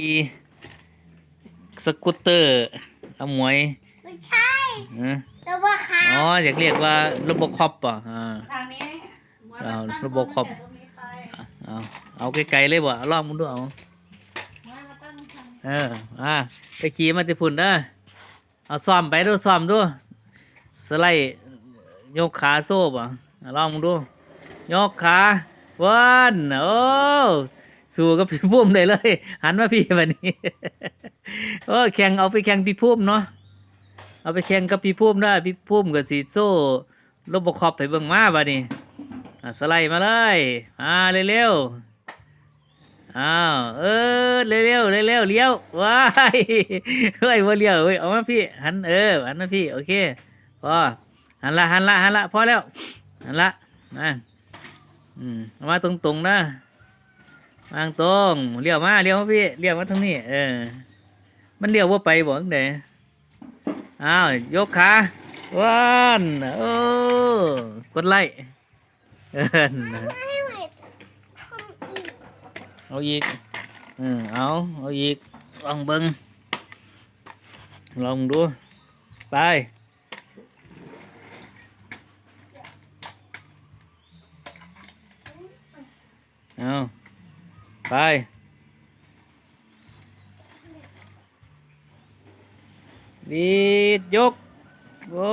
ขี่สกูตเตอร์เอาหมวยไม่ใช่เออแล้วว่าขาอ๋ออยากเรียกว่าโรบคอปป่ะอ่าทางนี้หมวยเอามาตั้งระบบครอบตั้งแต่ตรงนี้ไปเอาเอาไกลๆเลยบ่เอาลองมึงดูเอาหมวยมาตั้งทางเอออ่าไปขี่มาติพุ่นเด้อเอาซ้อมไปดูซ้อมดูสไลด์ยกขาโซ่ป่ะเอาลองมึงดู ยกขาวันโอ้ สู้กับพี่พุ่มได้เลย หันมาพี่วันนี้โอ้แข่งเอาไปแข่งพี่พุ่มเนาะเอาไปแข่งกับพี่พุ่มได้พี่พุ่มกับสีโซ่โรบคอปไปเบิ่งมาบัดนี้อะสไลด์มาเลยอ่าเร็วๆอ้าวเออเร็วๆเร็วๆเลี้ยวว้ายเฮ้ยว่าเลี้ยวเฮ้ยเอามาพี่หันเออหันมาพี่โอเคพอหันละหันละหันละพอแล้วหันละนะอืมเอามาตรงๆนะ วางตรงเลี้ยวมาเลี้ยวมาพี่เลี้ยวมาทางนี้เออ มันเลี้ยวว่าไปบ่จังไดอ้าวยกขาวันโอ้กดไล่เออเอาอีกเออเอาเอาอีกลองเบิ่งลองดูไปเอา ไปบีดยก โอ้